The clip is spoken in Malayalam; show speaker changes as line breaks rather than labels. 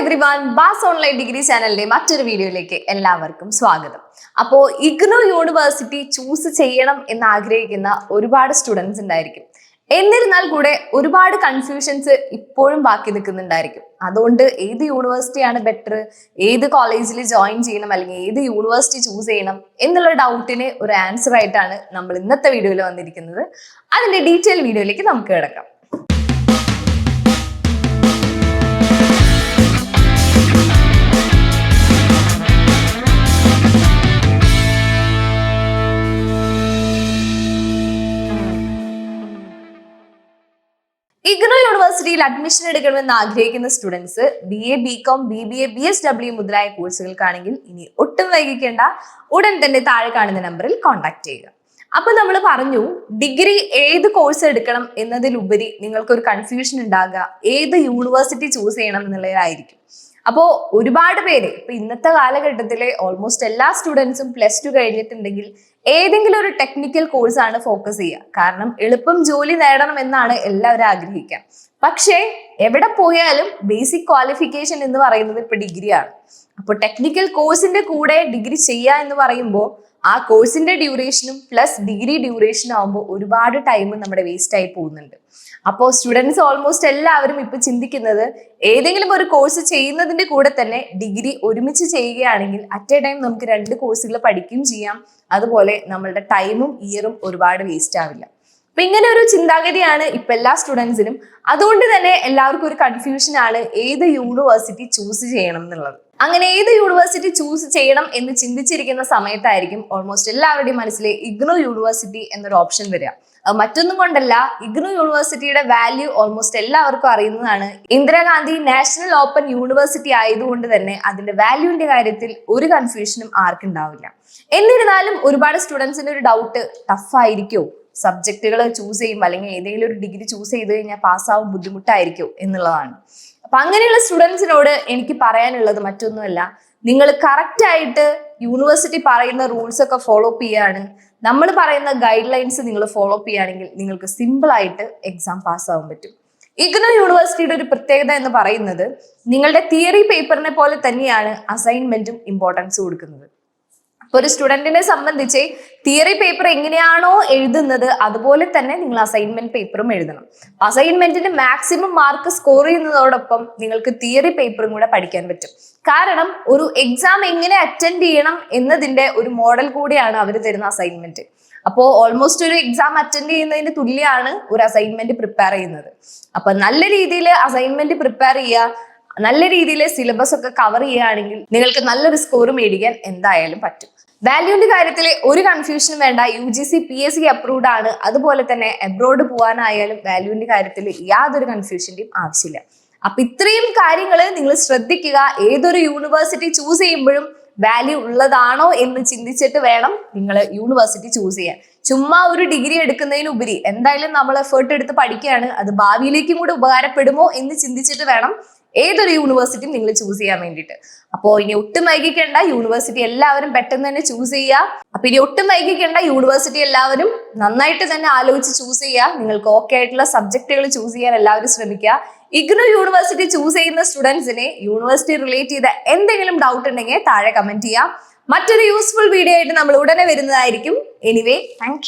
Everyone ബാസ് ഓൺലൈൻ ഡിഗ്രി ചാനലിന്റെ മറ്റൊരു വീഡിയോയിലേക്ക് എല്ലാവർക്കും സ്വാഗതം. അപ്പോൾ ഇഗ്നോ യൂണിവേഴ്സിറ്റി ചൂസ് ചെയ്യണം എന്ന് ആഗ്രഹിക്കുന്ന ഒരുപാട് സ്റ്റുഡൻസ് ഉണ്ടായിരിക്കും. എന്നിരുന്നാൽ കൂടെ ഒരുപാട് കൺഫ്യൂഷൻസ് ഇപ്പോഴും ബാക്കി നിൽക്കുന്നുണ്ടായിരിക്കും. അതുകൊണ്ട് ഏത് യൂണിവേഴ്സിറ്റിയാണ് ബെറ്റർ ഏത് കോളേജിൽ ജോയിൻ ചെയ്യണം? അല്ലെങ്കിൽ ഏത് യൂണിവേഴ്സിറ്റി ചൂസ് ചെയ്യണം? എന്നുള്ള ഡൗട്ടിന് ഒരു ആൻസർ ആയിട്ടാണ് നമ്മൾ ഇന്നത്തെ വീഡിയോയിൽ വന്നിരിക്കുന്നത്. അതിന്റെ ഡീറ്റെയിൽ വീഡിയോയിലേക്ക് നമുക്ക് കിടക്കാം. ഇഗ്നോ യൂണിവേഴ്സിറ്റിയിൽ അഡ്മിഷൻ എടുക്കണമെന്ന് ആഗ്രഹിക്കുന്ന students B A B com B B A B S W മുതലായ കോഴ്സുകൾക്കാണെങ്കിൽ ഇനി ഒട്ടും വൈകിക്കേണ്ട. ഉടൻ തന്നെ താഴെ കാണുന്ന നമ്പറിൽ കോൺടാക്ട് ചെയ്യുക. അപ്പൊ നമ്മൾ പറഞ്ഞു ഡിഗ്രി ഏത് കോഴ്സ് എടുക്കണം എന്നതിലുപരി നിങ്ങൾക്കൊരു കൺഫ്യൂഷൻ ഉണ്ടാകുക. ഏത് യൂണിവേഴ്സിറ്റി ചൂസ് ചെയ്യണം എന്നുള്ളതായിരിക്കും അപ്പോൾ ഒരുപാട് പേര് ഇപ്പൊ ഇന്നത്തെ കാലഘട്ടത്തിലെ ഓൾമോസ്റ്റ് എല്ലാ സ്റ്റുഡൻസും പ്ലസ് ടു കഴിഞ്ഞിട്ടുണ്ടെങ്കിൽ ഏതെങ്കിലും ഒരു ടെക്നിക്കൽ കോഴ്സ് ആണ് ഫോക്കസ് ചെയ്യുക. കാരണം എളുപ്പം ജോലി നേടണം എന്നാണ് എല്ലാവരും ആഗ്രഹിക്കുക. പക്ഷേ എവിടെ പോയാലും ബേസിക് ക്വാളിഫിക്കേഷൻ എന്ന് പറയുന്നത് ഇപ്പൊ ഡിഗ്രിയാണ് അപ്പോൾ ടെക്നിക്കൽ കോഴ്സിന്റെ കൂടെ ഡിഗ്രി ചെയ്യുക എന്ന് പറയുമ്പോൾ ആ കോഴ്സിന്റെ ഡ്യൂറേഷനും പ്ലസ് ഡിഗ്രി ഡ്യൂറേഷനും ആകുമ്പോൾ ഒരുപാട് ടൈം നമ്മുടെ വേസ്റ്റ് ആയി പോകുന്നുണ്ട്. അപ്പോൾ സ്റ്റുഡൻസ് ഓൾമോസ്റ്റ് എല്ലാവരും ഇപ്പൊ ചിന്തിക്കുന്നത് ഏതെങ്കിലും ഒരു കോഴ്സ് ചെയ്യുന്നതിന്റെ കൂടെ തന്നെ ഡിഗ്രി ഒരുമിച്ച് ചെയ്യുകയാണെങ്കിൽ അറ്റ് എ ടൈം നമുക്ക് രണ്ട് കോഴ്സുകൾ പഠിക്കുകയും ചെയ്യാം. അതുപോലെ നമ്മളുടെ ടൈമും ഇയറും ഒരുപാട് വേസ്റ്റ് ആവില്ല. അപ്പൊ ഇങ്ങനെ ഒരു ചിന്താഗതിയാണ് ഇപ്പൊ എല്ലാ സ്റ്റുഡൻസിനും. അതുകൊണ്ട് തന്നെ എല്ലാവർക്കും ഒരു കൺഫ്യൂഷൻ ആണ് ഏത് യൂണിവേഴ്സിറ്റി ചൂസ് ചെയ്യണം എന്നുള്ളത്. അങ്ങനെ ഏത് യൂണിവേഴ്സിറ്റി ചൂസ് ചെയ്യണം എന്ന് ചിന്തിച്ചിരിക്കുന്ന സമയത്തായിരിക്കും ഓൾമോസ്റ്റ് എല്ലാവരുടെയും മനസ്സിലെ ഇഗ്നോ യൂണിവേഴ്സിറ്റി എന്നൊരു ഓപ്ഷൻ വരിക. മറ്റൊന്നും കൊണ്ടല്ല ഇഗ്നോ യൂണിവേഴ്സിറ്റിയുടെ വാല്യൂ ഓൾമോസ്റ്റ് എല്ലാവർക്കും അറിയുന്നതാണ്. ഇന്ദിരാഗാന്ധി നാഷണൽ ഓപ്പൺ യൂണിവേഴ്സിറ്റി ആയതുകൊണ്ട് തന്നെ അതിന്റെ വാല്യൂവിന്റെ കാര്യത്തിൽ ഒരു കൺഫ്യൂഷനും ആർക്കുണ്ടാവില്ല. എന്നിരുന്നാലും ഒരുപാട് സ്റ്റുഡൻസിന് ഒരു ഡൗട്ട് ടഫ് ആയിരിക്കോ? സബ്ജക്റ്റുകൾ ചൂസ് ചെയ്യുമ്പോൾ അല്ലെങ്കിൽ ഏതെങ്കിലും ഒരു ഡിഗ്രി ചൂസ് ചെയ്ത് കഴിഞ്ഞാൽ പാസ്സാവും ബുദ്ധിമുട്ടായിരിക്കും എന്നുള്ളതാണ്. അപ്പൊ അങ്ങനെയുള്ള സ്റ്റുഡൻസിനോട് എനിക്ക് പറയാനുള്ളത് മറ്റൊന്നുമല്ല. നിങ്ങൾ കറക്റ്റ് ആയിട്ട് യൂണിവേഴ്സിറ്റി പറയുന്ന റൂൾസ് ഒക്കെ ഫോളോ അപ്പ് ചെയ്യാണ്. നമ്മൾ പറയുന്ന ഗൈഡ് ലൈൻസ് നിങ്ങൾ ഫോളോ അപ്പ് ചെയ്യുകയാണെങ്കിൽ നിങ്ങൾക്ക് സിമ്പിൾ ആയിട്ട് എക്സാം പാസ്സാവാൻ പറ്റും. ഇഗ്നോ യൂണിവേഴ്സിറ്റിയുടെ ഒരു പ്രത്യേകത എന്ന് പറയുന്നത് നിങ്ങളുടെ തിയറി പേപ്പറിനെ പോലെ തന്നെയാണ് അസൈൻമെന്റും ഇമ്പോർട്ടൻസ് കൊടുക്കുന്നത്. അപ്പൊ ഒരു സ്റ്റുഡന്റിനെ സംബന്ധിച്ച് തിയറി പേപ്പർ എങ്ങനെയാണോ എഴുതുന്നത് അതുപോലെ തന്നെ നിങ്ങൾ അസൈൻമെന്റ് പേപ്പറും എഴുതണം. അസൈൻമെന്റിന് മാക്സിമം മാർക്ക് സ്കോർ ചെയ്യുന്നതോടൊപ്പം നിങ്ങൾക്ക് തിയറി പേപ്പറും കൂടെ പഠിക്കാൻ പറ്റും. കാരണം ഒരു എക്സാം എങ്ങനെ അറ്റൻഡ് ചെയ്യണം എന്നതിന്റെ ഒരു മോഡൽ കൂടിയാണ് അവർ തരുന്ന അസൈൻമെന്റ് അപ്പോൾ ഓൾമോസ്റ്റ് ഒരു എക്സാം അറ്റൻഡ് ചെയ്യുന്നതിന് തുല്യമാണ് ഒരു അസൈൻമെന്റ് പ്രിപ്പയർ ചെയ്യുന്നത്. അപ്പൊ നല്ല രീതിയിൽ അസൈൻമെന്റ് പ്രിപ്പയർ ചെയ്യുക നല്ല രീതിയിൽ സിലബസ് ഒക്കെ കവർ ചെയ്യുകയാണെങ്കിൽ നിങ്ങൾക്ക് നല്ലൊരു സ്കോർ മേടിക്കാൻ എന്തായാലും പറ്റും. വാല്യൂന്റെ കാര്യത്തിൽ ഒരു കൺഫ്യൂഷനും വേണ്ട. U G C P S C approved ആണ്. അതുപോലെ തന്നെ എബ്രോഡ് പോകാനായാലും വാല്യൂന്റെ കാര്യത്തിൽ യാതൊരു കൺഫ്യൂഷന്റെയും ആവശ്യമില്ല. അപ്പൊ ഇത്രയും കാര്യങ്ങൾ നിങ്ങൾ ശ്രദ്ധിക്കുക. ഏതൊരു യൂണിവേഴ്സിറ്റി ചൂസ് ചെയ്യുമ്പോഴും വാല്യൂ ഉള്ളതാണോ എന്ന് ചിന്തിച്ചിട്ട് വേണം നിങ്ങൾ യൂണിവേഴ്സിറ്റി ചൂസ് ചെയ്യാൻ. ചുമ്മാ ഒരു ഡിഗ്രി എടുക്കുന്നതിനുപരി എന്തായാലും നമ്മൾ എഫേർട്ട് എടുത്ത് പഠിക്കുകയാണ്. അത് ഭാവിയിലേക്കും കൂടെ ഉപകാരപ്പെടുമോ എന്ന് ചിന്തിച്ചിട്ട് വേണം ഏതൊരു യൂണിവേഴ്സിറ്റിയും നിങ്ങൾ ചൂസ് ചെയ്യാൻ വേണ്ടിയിട്ട്. അപ്പോൾ ഇനി ഒട്ടും വൈകിക്കേണ്ട യൂണിവേഴ്സിറ്റി എല്ലാവരും പെട്ടെന്ന് തന്നെ ചൂസ് ചെയ്യുക. അപ്പൊ ഇനി ഒട്ടും വൈകിക്കേണ്ട യൂണിവേഴ്സിറ്റി എല്ലാവരും നന്നായിട്ട് തന്നെ ആലോചിച്ച് ചൂസ് ചെയ്യുക. നിങ്ങൾക്ക് ഓക്കെ ആയിട്ടുള്ള സബ്ജക്റ്റുകൾ ചൂസ് ചെയ്യാൻ എല്ലാവരും ശ്രമിക്കുക. ഇഗ്നോ യൂണിവേഴ്സിറ്റി ചൂസ് ചെയ്യുന്ന സ്റ്റുഡൻസിനെ യൂണിവേഴ്സിറ്റി റിലേറ്റ് ചെയ്ത എന്തെങ്കിലും ഡൗട്ട് ഉണ്ടെങ്കിൽ താഴെ കമന്റ് ചെയ്യാം. മറ്റൊരു യൂസ്ഫുൾ വീഡിയോ ആയിട്ട് നമ്മൾ ഉടനെ വരുന്നതായിരിക്കും. Anyway thank